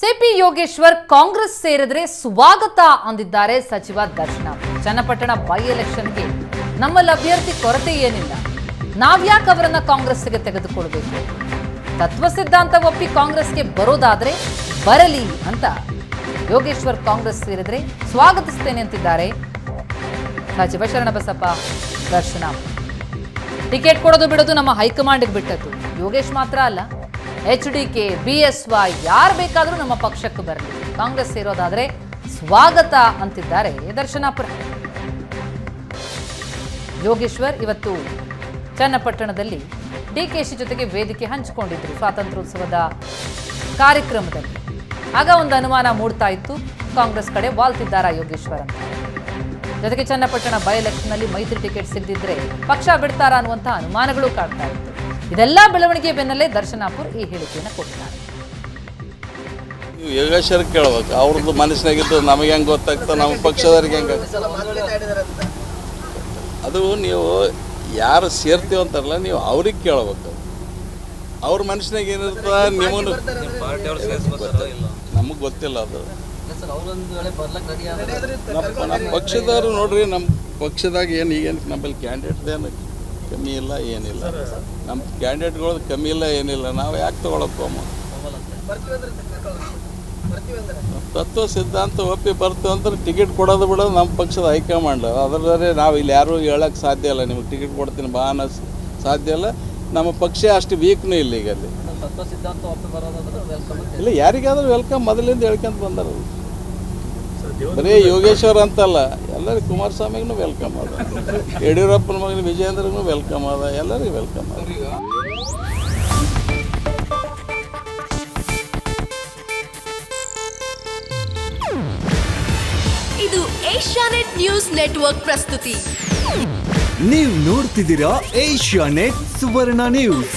CP Yogeshwar Congress ಸೇರಿದ್ರೆ ಸ್ವಾಗತ ಅಂದಿದ್ದಾರೆ ಸಚಿವ ದರ್ಶನ. ಚನ್ನಪಟ್ಟಣ ಬೈ ಎಲೆಕ್ಷನ್ಗೆ ನಮ್ಮಲ್ಲಿ ಅಭ್ಯರ್ಥಿ ಕೊರತೆ ಏನಿಲ್ಲ. ನಾವ್ಯಾಕೆ ಅವರನ್ನ ಕಾಂಗ್ರೆಸ್ಗೆ ತೆಗೆದುಕೊಳ್ಬೇಕು? ತತ್ವ ಸಿದ್ಧಾಂತ ಒಪ್ಪಿ ಕಾಂಗ್ರೆಸ್ಗೆ ಬರೋದಾದ್ರೆ ಬರಲಿ ಅಂತ ಯೋಗೇಶ್ವರ್ ಕಾಂಗ್ರೆಸ್ ಸೇರಿದ್ರೆ ಸ್ವಾಗತಿಸ್ತೇನೆ ಅಂತಿದ್ದಾರೆ ಸಚಿವ ಶರಣಬಸಪ್ಪ ದರ್ಶನ. ಟಿಕೆಟ್ ಕೊಡೋದು ಬಿಡೋದು ನಮ್ಮ ಹೈಕಮಾಂಡ್ಗೆ ಬಿಟ್ಟದ್ದು. ಯೋಗೇಶ್ ಮಾತ್ರ ಅಲ್ಲ. H D K B S Y ಯಾರು ಬೇಕಾದರೂ ನಮ್ಮ ಪಕ್ಷಕ್ಕೆ ಬರಲಿ. ಕಾಂಗ್ರೆಸ್ ಸೇರೋದಾದರೆ ಸ್ವಾಗತ ಅಂತಿದ್ದಾರೆ ದರ್ಶನಾಪುರ ಯೋಗೇಶ್ವರ್ ಇವತ್ತು ಚನ್ನಪಟ್ಟಣದಲ್ಲಿ ಡಿಕೆಶಿ ಜೊತೆಗೆ ವೇದಿಕೆ ಹಂಚಿಕೊಂಡಿದ್ರು ಸ್ವಾತಂತ್ರ್ಯೋತ್ಸವದ ಕಾರ್ಯಕ್ರಮದಲ್ಲಿ. ಆಗ ಒಂದು ಅನುಮಾನ ಮೂಡ್ತಾ ಇತ್ತು. ಕಾಂಗ್ರೆಸ್ ಕಡೆ ವಾಲ್ತಿದ್ದಾರಾ ಯೋಗೇಶ್ವರ್ ಅಂತ. ಜೊತೆಗೆ ಚನ್ನಪಟ್ಟಣ ಬೈ ಎಲೆಕ್ಷನ್ನಲ್ಲಿ ಮೈತ್ರಿ ಟಿಕೆಟ್ ಸಿಗದಿದ್ರೆ ಪಕ್ಷ ಬಿಡ್ತಾರಾ ಅನ್ನುವಂಥ ಅನುಮಾನಗಳು ಕಾಡ್ತಾ ಇತ್ತು. ಇದೆಲ್ಲ ಬೆಳವಣಿಗೆ ಬೆನ್ನಲ್ಲೇ ದರ್ಶನಾಪುರ್ ಈ ಹೇಳಿಕೆಯನ್ನು ಕೊಟ್ಟಿದ್ದಾರೆ. ನೀವು ಯೋಗೇಶ್ವರ್ ಕೇಳ್ಬೇಕು, ಅವ್ರದ್ದು ಮನಸ್ಸಿನಾಗಿದ್ದು ನಮಗೆ ಹೆಂಗ್ ಗೊತ್ತಾಗ್ತ ನಮ್ಮ ಪಕ್ಷದವ್ರಿಗೆ ಹೆಂಗ ಅದು ನೀವು ಯಾರು ಸೇರ್ತೀವಿ ಅಂತಾರಲ್ಲ, ನೀವು ಅವ್ರಿಗೆ ಕೇಳ್ಬೇಕು. ಅವ್ರ ಮನಸ್ಸಿನಾಗ ಏನಿರ್ತದ, ನಿಮ್ಮನ್ನು ನಮಗೆ ಗೊತ್ತಿಲ್ಲ ಅದು. ನಮ್ಮ ಪಕ್ಷದವರು ನೋಡ್ರಿ, ನಮ್ಮ ಪಕ್ಷದಾಗ ಏನು, ಈಗೇನು ನಮ್ಮಲ್ಲಿ ಕ್ಯಾಂಡಿಡೇಟ್ದೇನು ಕಮ್ಮಿ ಇಲ್ಲ, ಏನಿಲ್ಲ. ನಮ್ಮ ಕ್ಯಾಂಡಿಡೇಟ್ಗಳದ್ದು ಕಮ್ಮಿ ಇಲ್ಲ, ಏನಿಲ್ಲ. ನಾವು ಯಾಕೆ ತೊಗೊಳಕ್ಕೋಮ ತತ್ವ ಸಿದ್ಧಾಂತ ಒಪ್ಪಿ ಬರ್ತು ಅಂದ್ರೆ ಟಿಕೆಟ್ ಕೊಡೋದು ಬಿಡೋದು ನಮ್ಮ ಪಕ್ಷದ ಹೈಕಮಾಂಡ್. ಅದರಲ್ಲಿ ನಾವು ಇಲ್ಲಿ ಯಾರೂ ಹೇಳಕ್ಕೆ ಸಾಧ್ಯ ಇಲ್ಲ. ನಿಮಗೆ ಟಿಕೆಟ್ ಕೊಡ್ತೀನಿ ಬಾ ಸಾಧ್ಯ ಇಲ್ಲ. ನಮ್ಮ ಪಕ್ಷ ಅಷ್ಟು ವೀಕ್ನೂ ಇಲ್ಲ ಈಗ ಅಲ್ಲಿ ಇಲ್ಲ, ಯಾರಿಗಾದ್ರೂ ವೆಲ್ಕಮ್ ಮೊದಲಿಂದ ಹೇಳ್ಕೊಂತ ಬಂದಾರ ಬರೀ ಯೋಗೇಶ್ವರ್ ಅಂತಲ್ಲ. ಎಲ್ಲರಿಗೂ ಕುಮಾರಸ್ವಾಮಿಗೂ ವೆಲ್ಕಮ್ ಅದ ಯಡಿಯೂರಪ್ಪನ ಮಗನ ವಿಜಯೇಂದ್ರಗೂ ವೆಲ್ಕಮ್ ಅದ ಎಲ್ಲರಿಗೂ ವೆಲ್ಕಮ್ ಅದ ಇದು ಏಷ್ಯಾನೆಟ್ ನ್ಯೂಸ್ ನೆಟ್ವರ್ಕ್ ಪ್ರಸ್ತುತಿ. ನೀವು ನೋಡ್ತಿದ್ದೀರಾ ಏಷ್ಯಾ ನೆಟ್ ಸುವರ್ಣ ನ್ಯೂಸ್.